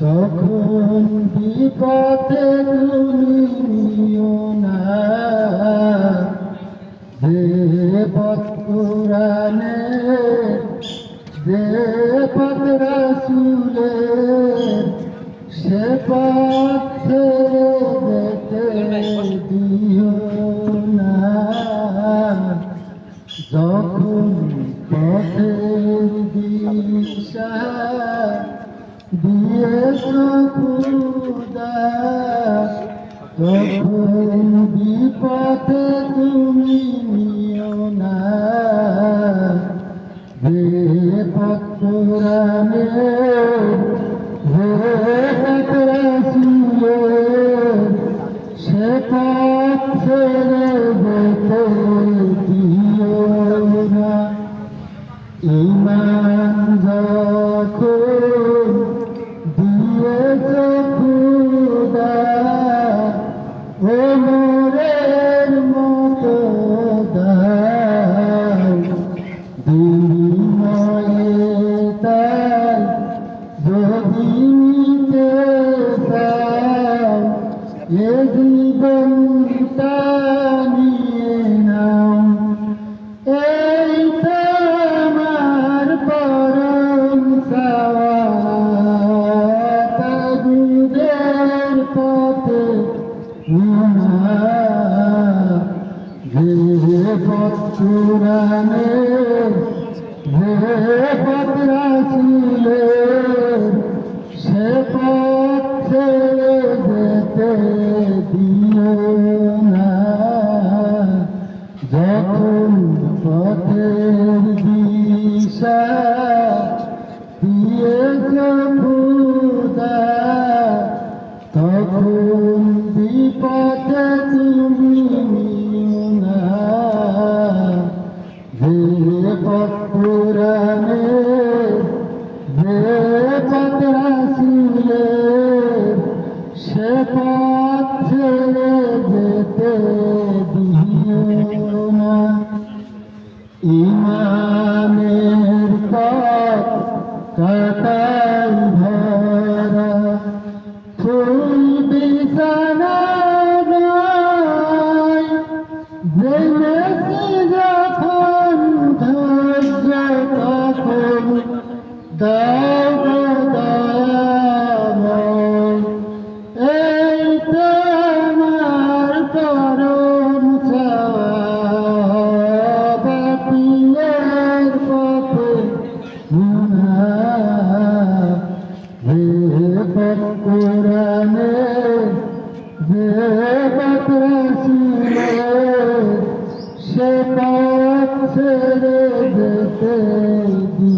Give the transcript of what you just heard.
তখন বিপদে তুমি নিও না পথ পুরাণে পথ রাসুলে সে পথ যখন পথের দিশা দিয়েছ খুদা তখন বিপদে তুমি নিও না হে পত্রানে হে পত্রাসুলে সে পথ ছেড়ে যেতে দিও ইমান যখন দিয়েছে খুদা ও মোরের মতো যদি নিতে চাও যে পথুরানে যে পথ রাসুলে সে পথ ছেড়ে যেতে দিও না যখন পথের তখন ছেড়ে যেতে দিও না ইমানের পথ কাটাই ভরা ফুল বিছানা নয় জেনেছি যখন ধৈর্য তখন দাও ছেড়ে যেতে দিও